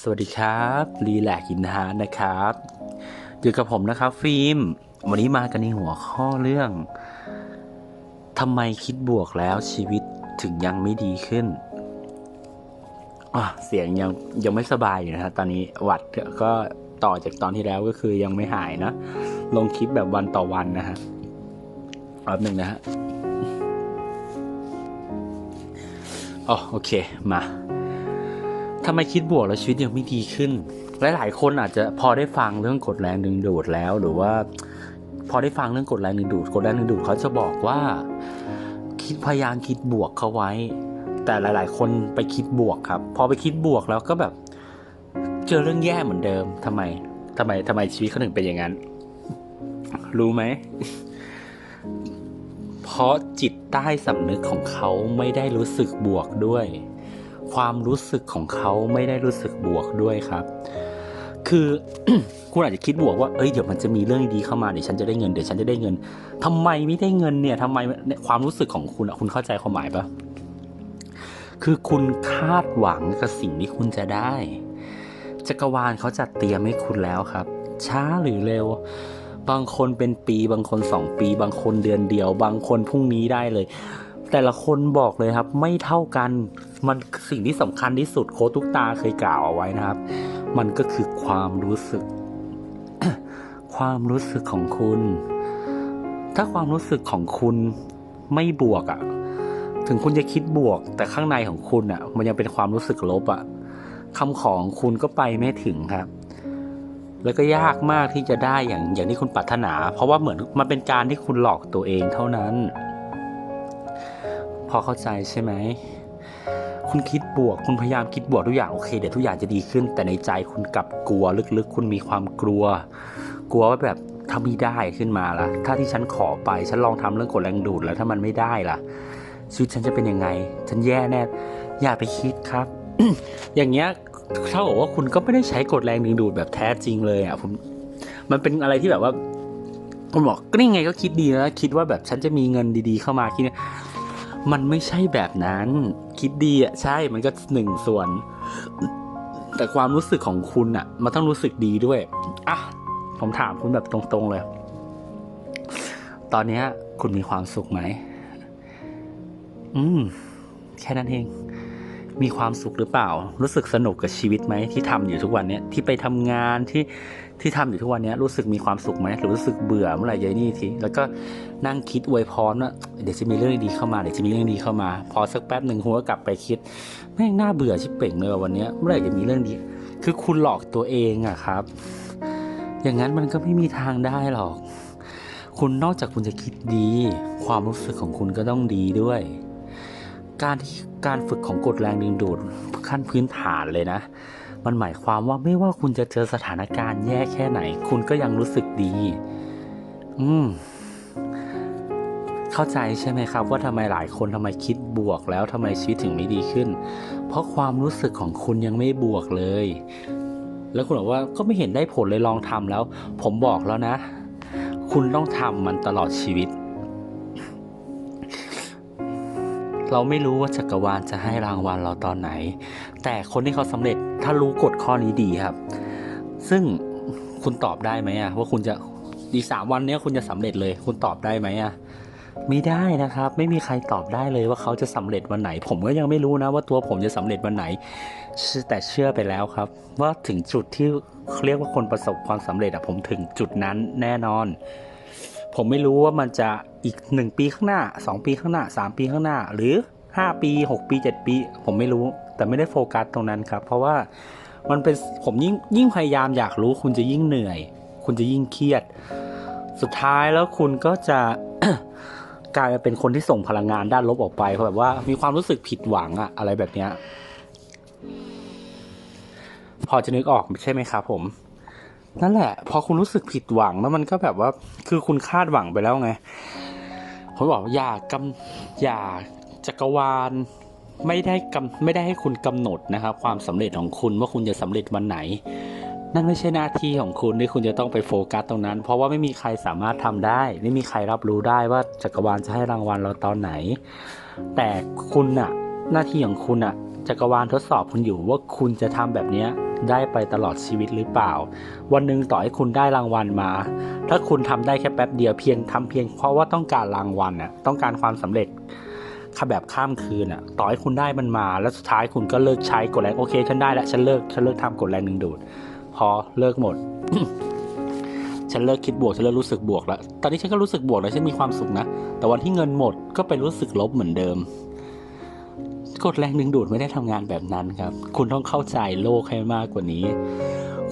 สวัสดีครับรีแลกอินทานนะครับอยู่กับผมนะครับ ฟิล์ม วันนี้มากันในหัวข้อเรื่องทำไมคิดบวกแล้วชีวิตถึงยังไม่ดีขึ้นเสียงยังยังไม่สบายอยู่นะฮะตอนนี้หวัดก็ต่อจากตอนที่แล้วก็คือยังไม่หายนะ ลงคลิปแบบวันต่อวันนะฮะแป๊บหนึ่งนะฮะอ๋อโอเคมา ทำไมคิดบวกแล้วชีวิตยังไม่ดีขึ้น หลาย ๆ คนอาจจะพอได้ฟังเรื่องกฎแรงดึงดูดแล้ว หรือว่า พอได้ฟังเรื่องกฎแรงดึงดูดกฎแรงดึงดูดเขาจะบอกว่า คิดพยายามคิดบวกเขาไว้ แต่หลาย ๆ คนไปคิดบวกครับ พอไปคิดบวกแล้วก็แบบ เจอเรื่องแย่เหมือนเดิมทำไมทำไมทำไมชีวิตเขาถึงเป็นอย่างนั้น รู้ไหมเพราะจิตใต้สำนึกของเขาไม่ได้รู้สึกบวกด้วย ความรู้สึกของเขาไม่ได้รู้สึกบวกด้วยครับ คือคุณอาจจะคิดบวกว่า เอ้ย เดี๋ยวมันจะมีเรื่องดีเข้ามา เดี๋ยวฉันจะได้เงิน เดี๋ยวฉันจะได้เงินทำไมไม่ได้เงินเนี่ยทำไมความรู้สึกของคุณอะคุณเข้าใจความหมายปะคือคุณคาดหวังกับสิ่งที่คุณจะได้ จักรวาลเขาจัดเตรียมให้คุณแล้วครับ ช้าหรือเร็ว บางคนเป็นปี บางคนสองปี บางคนเดือนเดียว บางคนพรุ่งนี้ได้เลย แต่ละคนบอกเลยครับไม่เท่ากันมันสิ่งที่สำคัญที่สุดโค้ทุกตาเคยกล่าวเอาไว้นะครับ มันก็คือความรู้สึก ความรู้สึกของคุณ ถ้าความรู้สึกของคุณไม่บวกอะ่ะ ถึงคุณจะคิดบวก แต่ข้างในของคุณอะ่ะ มันยังเป็นความรู้สึกลบอะ่ะคำของคุณก็ไปไม่ถึงครับ แล้วก็ยากมากที่จะได้อย่างอย่างที่คุณปรารถนา เพราะว่าเหมือนมันเป็นการที่คุณหลอกตัวเองเท่านั้น อเข้าใจใช่ไหม คุณคิดบวก คุณพยายามคิดบวกทุกอย่างโอเคเดี๋ยวทุกอย่างจะดีขึ้น แต่ในใจคุณกลับกลัวลึกๆ คุณมีความกลัว กลัวว่าแบบถ้าไม่ได้ขึ้นมาล่ะ ถ้าที่ฉันขอไป ฉันลองทำเรื่องกดแรงดูดแล้วถ้ามันไม่ได้ล่ะ ชีวิตฉันจะเป็นยังไง ฉันแย่แน่ อย่าไปคิดครับ อย่างเงี้ยเท่ากับว่าคุณก็ไม่ได้ใช้กฎแรงดึงดูดแบบแท้จริงเลยอะผม มันเป็นอะไรที่แบบว่าคุณบอกก็นี่ไงก็คิดดีแล้วคิดว่าแบบฉันจะมีเงินดีๆเข้ามาคิดเนี่ย มันไม่ใช่แบบนั้น คิดดีอะใช่มันก็หนึ่งส่วน แต่ความรู้สึกของคุณอะ มันต้องรู้สึกดีด้วยอะผมถามคุณแบบตรงๆเลย ตอนนี้คุณมีความสุขไหม อืม แค่นั้นเอง มีความสุขหรือเปล่า รู้สึกสนุกกับชีวิตไหมที่ทำอยู่ทุกวันเนี้ยที่ไปทำงานที่ที่ทำอยู่ทุกวันเนี้ยรู้สึกมีความสุขไหมหรือรู้สึกเบื่อเมื่อไหร่ยายนี่ทีแล้วก็นั่งคิดอวยพรว่าเดี๋ยวจะมีเรื่องดีเข้ามาเดี๋ยวจะมีเรื่องดีเข้ามา พอสักแป๊บหนึ่งหัวกลับไปคิดแม่งน่าเบื่อชิบเป่งเลยว่ะวันนี้เมื่อไหร่จะมีเรื่องดี คือคุณหลอกตัวเองอะครับ อย่างนั้นมันก็ไม่มีทางได้หรอก คุณนอกจากคุณจะคิดดี ความรู้สึกของคุณก็ต้องดีด้วย การที่การฝึกของกฎแรงดึงดูดขั้นพื้นฐานเลยนะ มันหมายความว่าไม่ว่าคุณจะเจอสถานการณ์แย่แค่ไหน คุณก็ยังรู้สึกดี อืม เข้าใจใช่ไหมครับ ว่าทำไมหลายคนทำไมคิดบวกแล้วทำไมชีวิตถึงไม่ดีขึ้น เพราะความรู้สึกของคุณยังไม่บวกเลย แล้วคุณบอกว่าก็ไม่เห็นได้ผลเลยลองทำแล้ว ผมบอกแล้วนะ คุณต้องทำมันตลอดชีวิต เราไม่รู้ว่าจักรวาลจะให้รางวัลเราตอนไหน แต่คนที่เขาสำเร็จถ้ารู้กฎข้อนี้ดีครับ ซึ่งคุณตอบได้ไหมอะว่าคุณจะอีกสามวันนี้คุณจะสำเร็จเลย คุณตอบได้ไหมอะไม่ได้นะครับ ไม่มีใครตอบได้เลยว่าเขาจะสำเร็จวันไหน ผมก็ยังไม่รู้นะว่าตัวผมจะสำเร็จวันไหน แต่เชื่อไปแล้วครับ ว่าถึงจุดที่เรียกว่าคนประสบความสำเร็จอะผมถึงจุดนั้นแน่นอน ผมไม่รู้ว่ามันจะอีกหนึ่งปีข้างหน้าสองปีข้างหน้าสามปีข้างหน้า หรือห้าปีหกปีเจ็ดปี ผมไม่รู้แต่ไม่ได้โฟกัสตรงนั้นครับ เพราะว่ามันเป็นผมยิ่งยิ่งพยายามอยากรู้คุณจะยิ่งเหนื่อย คุณจะยิ่งเครียด สุดท้ายแล้วคุณก็จะกลายเป็นคนที่ส่งพลังงานด้านลบออกไปเพราะแบบว่ามีความรู้สึกผิดหวังอะอะไรแบบเนี้ยพอจะนึกออกใช่ไหมครับผม นั่นแหละ พอคุณรู้สึกผิดหวังแล้วมันก็แบบว่า คือคุณคาดหวังไปแล้วไงผมบอกอย่ากำอย่าจักรวาลไม่ได้กำไม่ได้ให้คุณกำหนดนะครับ ความสำเร็จของคุณว่าคุณจะสำเร็จวันไหน นั่นไม่ใช่หน้าที่ของคุณที่คุณจะต้องไปโฟกัสตรงนั้น เพราะว่าไม่มีใครสามารถทำได้ ไม่มีใครรับรู้ได้ว่าจักรวาลจะให้รางวัลเราตอนไหน แต่คุณน่ะหน้าที่ของคุณน่ะจักรวาลทดสอบคุณอยู่ว่าคุณจะทำแบบเนี้ย ได้ไปตลอดชีวิตหรือเปล่า วันหนึ่งต่อให้คุณได้รางวัลมา ถ้าคุณทำได้แค่แป๊บเดียวเพียงทำเพียงเพราะว่าต้องการรางวัลน่ะต้องการความสำเร็จค่าแบบข้ามคืนน่ะ ต่อให้คุณได้มันมา แล้วสุดท้ายคุณก็เลิกใช้กฎแรงโอเคฉันได้แล้วฉันเลิกฉันเลิกทำกฎแรงดึงดูด พอเลิกหมด ฉันเลิกคิดบวกฉันเลิกรู้สึกบวกแล้วตอนนี้ฉันก็รู้สึกบวกแล้วฉันมีความสุขนะแต่วันที่เงินหมดก็ไปรู้สึกลบเหมือนเดิม กฎแรงดึงดูดไม่ได้ทำงานแบบนั้นครับ คุณต้องเข้าใจโลกให้มากกว่านี้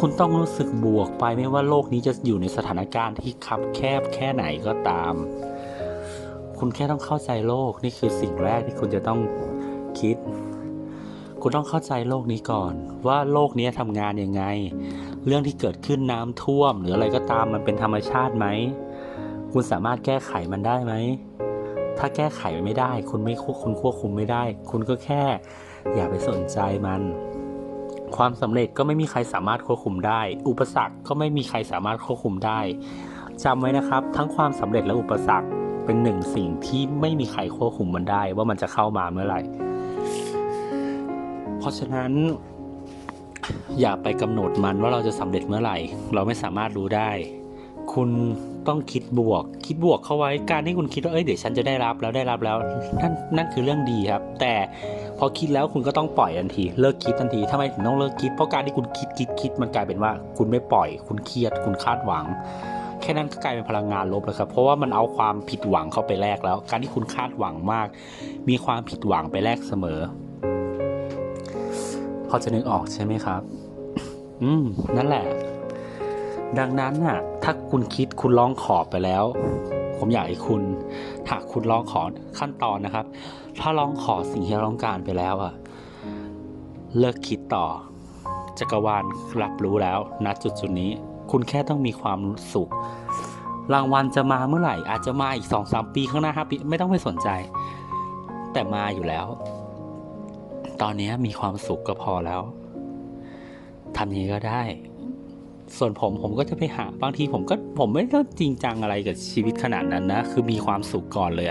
คุณต้องรู้สึกบวกไปไม่ว่าโลกนี้จะอยู่ในสถานการณ์ที่คับแคบแค่ไหนก็ตาม คุณแค่ต้องเข้าใจโลกนี่คือสิ่งแรกที่คุณจะต้องคิด คุณต้องเข้าใจโลกนี้ก่อน ว่าโลกนี้ทำงานยังไง เรื่องที่เกิดขึ้นน้ำท่วม หรืออะไรก็ตามมันเป็นธรรมชาติไหม คุณสามารถแก้ไขมันได้ไหม ถ้าแก้ไขไม่ได้ คุณไม่ควบคุณควบคุมไม่ได้ คุณก็แค่ อย่าไปสนใจมัน ความสำเร็จก็ไม่มีใครสามารถควบคุมได้ อุปสรรคก็ไม่มีใครสามารถควบคุมได้จำไว้นะครับ ทั้งความสำเร็จและอุปสรรคเป็นหนึ่งสิ่งที่ไม่มีใครควบคุมมันได้ ว่ามันจะเข้ามาเมื่อไหร่ เพราะฉะนั้น อย่าไปกำหนดมันว่าเราจะสำเร็จเมื่อไหร่ เราไม่สามารถรู้ได้ คุณ ต้องคิดบวก คิดบวกเข้าไว้การที่คุณคิดว่าเอ้ยเดี๋ยวฉันจะได้รับแล้วได้รับแล้วนั่นนั่นคือเรื่องดีครับ แต่พอคิดแล้วคุณก็ต้องปล่อยทันที เลิกคิดทันทีทำไมถึงต้องเลิกคิด เพราะการที่คุณคิดคิดคิดมันกลายเป็นว่า คุณไม่ปล่อย คุณเครียด คุณคาดหวัง แค่นั้นก็กลายเป็นพลังงานลบแล้วครับ เพราะว่ามันเอาความผิดหวังเข้าไปแลกแล้ว การที่คุณคาดหวังมาก มีความผิดหวังไปแลกเสมอ พอจะนึกออกใช่ไหมครับ อืมนั่นแหละ ดังนั้นน่ะถ้าคุณคิดคุณร้องขอไปแล้ว ผมอยากให้คุณหากคุณร้องขอขั้นตอนนะครับ ถ้าร้องขอสิ่งที่ราต้องการไปแล้วอะเลิกคิดต่อ จักรวาลรับรู้แล้วณจุดจุดนี้ คุณแค่ต้องมีความสุข รางวัลจะมาเมื่อไหร่ อาจจะมาอีกสองสามปีข้างหน้าห้าปีไม่ต้องไปสนใจ แต่มาอยู่แล้ว ตอนนี้มีความสุขก็พอแล้วทำย่างนี้ก็ได้ ส่วนผมผมก็จะไปหาบางทีผมก็ผมไม่ต้องจริงจังอะไรกับชีวิตขนาดนั้นนะ คือมีความสุขก่อนเลย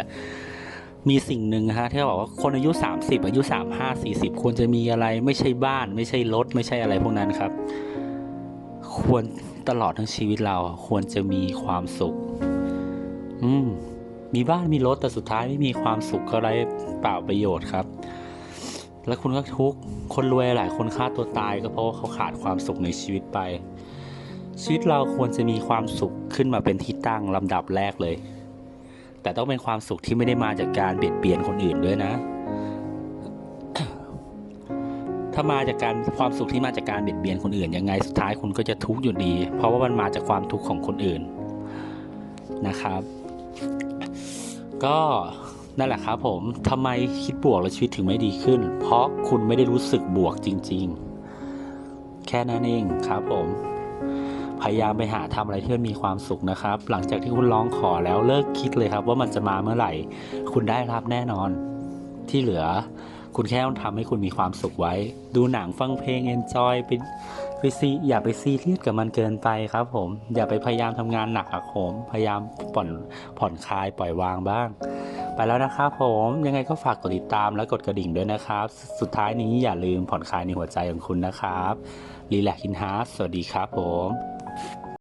มีสิ่งหนึ่งฮะที่เขาบอกว่าคนอายุ 30 อายุ 35 40 ควรจะมีอะไรไม่ใช่บ้าน ไม่ใช่รถ ไม่ใช่อะไรพวกนั้นครับ ควรตลอดทั้งชีวิตเราควรจะมีความสุข อืมมีบ้านมีรถแต่สุดท้ายไม่มีความสุขก็ไรเปล่าประโยชน์ครับ แล้วคุณก็ทุกคนรวยหลายคนฆ่าตัวตายก็เพราะว่าเขาขาดความสุขในชีวิตไป ชีวิตเราควรจะมีความสุขขึ้นมาเป็นที่ตั้งลำดับแรกเลย แต่ต้องเป็นความสุขที่ไม่ได้มาจากการเบียดเบียนคนอื่นด้วยนะ ถ้ามาจากการความสุขที่มาจากการเบียดเบียนคนอื่นยังไงสุดท้ายคุณก็จะทุกข์อยู่ดี เพราะว่ามันมาจากความทุกข์ของคนอื่นนะครับ ก็นั่นแหละครับผมทำไมคิดบวกแล้วชีวิตถึงไม่ดีขึ้น เพราะคุณไม่ได้รู้สึกบวกจริง ๆ แค่นั้นเองครับผม พยายามไปหาทำอะไรที่มันมีความสุขนะครับ หลังจากที่คุณร้องขอแล้วเลิกคิดเลยครับ ว่ามันจะมาเมื่อไหร่ คุณได้รับแน่นอน ที่เหลือ คุณแค่ต้องทำให้คุณมีความสุขไว้ ดูหนังฟังเพลงเอนจอยไปไปซีอย่าไปซีเรียสกับมันเกินไปครับ ผม อย่าไปพยายามทำงานหนักหักโหมพยายามผ่อนผ่อนคลายปล่อยวางบ้าง ไปแล้วนะครับผมยังไงก็ฝากกดติดตามและกดกระดิ่งด้วยนะครับ สุดท้ายนี้อย่าลืมผ่อนคลายในหัวใจของคุณนะครับรีแลกอินฮาร์สวัสดีครับผม